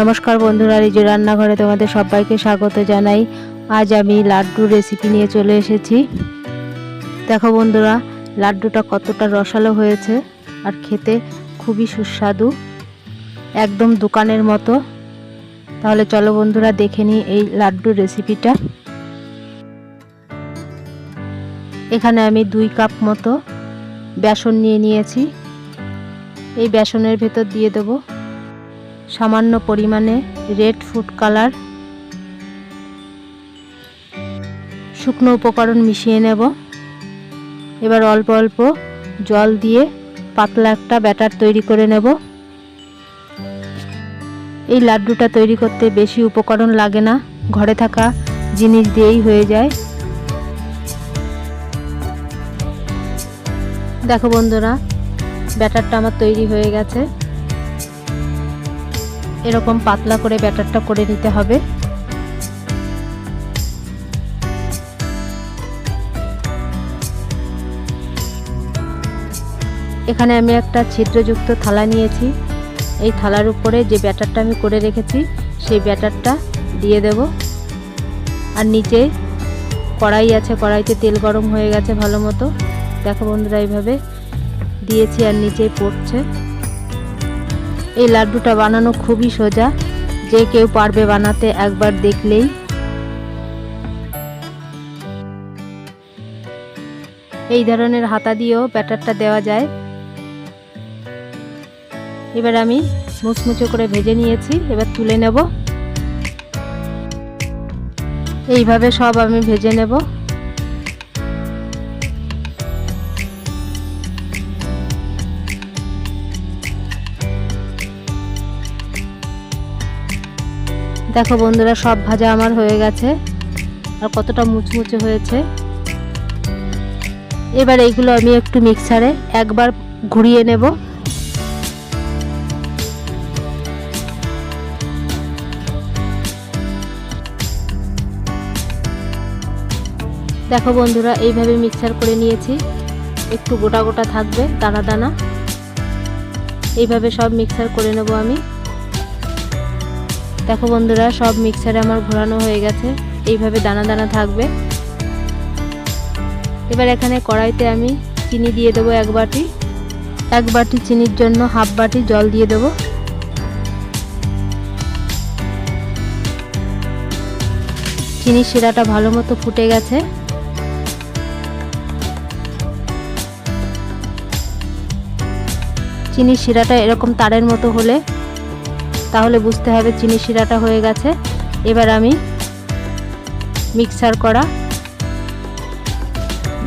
নমস্কার বন্ধুরা রিজু রান্নাঘরে তোমাদের সবাইকে স্বাগত জানাই। আজ আমি লাড্ডুর রেসিপি নিয়ে চলে এসেছি। দেখো বন্ধুরা, লাড্ডুটা কতটা রসালো হয়েছে আর খেতে খুবই সুস্বাদু। একদম দোকানের মতো। তাহলে চলো বন্ধুরা, দেখে নিই এই লাড্ডুর রেসিপিটা এখানে আমি দুই কাপ মতো বেসন নিয়ে নিয়েছি। এই বেসনের ভেতর দিয়ে দেবো সামান্য পরিমাণে রেড ফুড কালার। শুকনো উপকরণ মিশিয়ে নেব। এবার অল্প অল্প জল দিয়ে পাতলা একটা ব্যাটার তৈরি করে নেব। এই লাড্ডুটা তৈরি করতে বেশি উপকরণ লাগে না, ঘরে থাকা জিনিস দিয়েই হয়ে যায়। দেখো বন্ধুরা, ব্যাটারটা আমার তৈরি হয়ে গেছে। এরকম পাতলা করে ব্যাটারটা করে নিতে হবে। এখানে আমি একটা ছিদ্রযুক্ত থালা নিয়েছি। এই থালার উপরে যে ব্যাটারটা আমি করে রেখেছি, সেই ব্যাটারটা দিয়ে দেব। আর নিচে কড়াই আছে, কড়াইতে তেল গরম হয়ে গেছে ভালো মতো। দেখো বন্ধুরা, এইভাবে দিয়েছি আর নিচে পড়ছে। এই লাড্ডুটা বানানো খুবই সোজা। যে কেউ পারবে বানাতে একবার দেখলেই। এই ধরনের হাতা দিয়েও ব্যাটারটা দেওয়া যায়। এবার আমি মুচমুচো করে ভেজে নিয়েছি, এবার তুলে নেব। এইভাবে সব আমি ভেজে নেব। দেখো বন্ধুরা, সব ভাজা আমার হয়ে গেছে। আর কতটা মুচমুচে হয়েছে। এবার এইগুলো আমি একটু মিক্সারে একবার ঘুরিয়ে নেব। দেখো বন্ধুরা, এইভাবে মিক্সার করে নিয়েছি। একটু গোটা গোটা থাকবে, দানা দানা। এইভাবে সব মিক্সার করে নেব আমি। দেখো বন্ধুরা, সব মিক্সারে আমার ঘোরানো হয়ে গেছে। এইভাবে দানা দানা থাকবে। এবার এখানে কড়াইতে আমি চিনি দিয়ে দেবো এক বাটি। এক বাটি চিনির জন্য হাফ বাটি জল দিয়ে দেবো। চিনির শিরাটা ভালো মতো ফুটে গেছে। চিনির শিরাটা এরকম তারের মতো হলে তাহলে বুঝতে হবে চিনি শিরাটা হয়ে গেছে। এবার আমি মিক্সার করা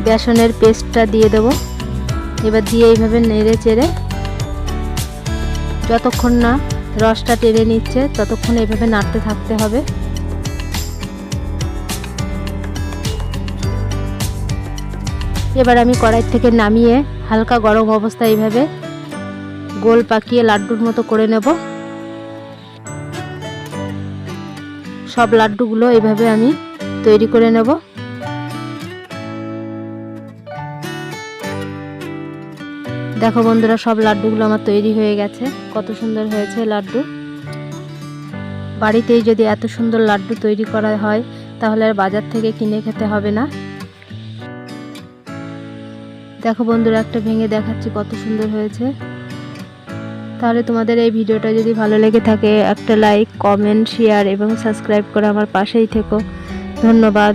বেসনের পেস্টটা দিয়ে দেব। এবার দিয়ে এইভাবে নেড়ে চেড়ে যতক্ষণ না রসটা টেনে নিচ্ছে, ততক্ষণ এভাবে নাড়তে থাকতে হবে। এবার আমি কড়াই থেকে নামিয়ে হালকা গরম অবস্থায় এইভাবে গোল পাকিয়ে লাড্ডুর মতো করে নেব। সব লাড্ডুগুলো এইভাবে আমি তৈরি করে নেব। দেখো বন্ধুরা, সব লাড্ডুগুলো আমার তৈরি হয়ে গেছে। কত সুন্দর হয়েছে লাড্ডু। বাড়িতেই যদি এত সুন্দর লাড্ডু তৈরি করা হয়, তাহলে আর বাজার থেকে কিনে খেতে হবে না। দেখো বন্ধুরা, একটা ভেঙে দেখাচ্ছি কত সুন্দর হয়েছে। তাহলে তোমাদের এই ভিডিওটা যদি ভালো লেগে থাকে, একটা লাইক কমেন্ট শেয়ার এবং সাবস্ক্রাইব করে আমার পাশেই থেকো। ধন্যবাদ।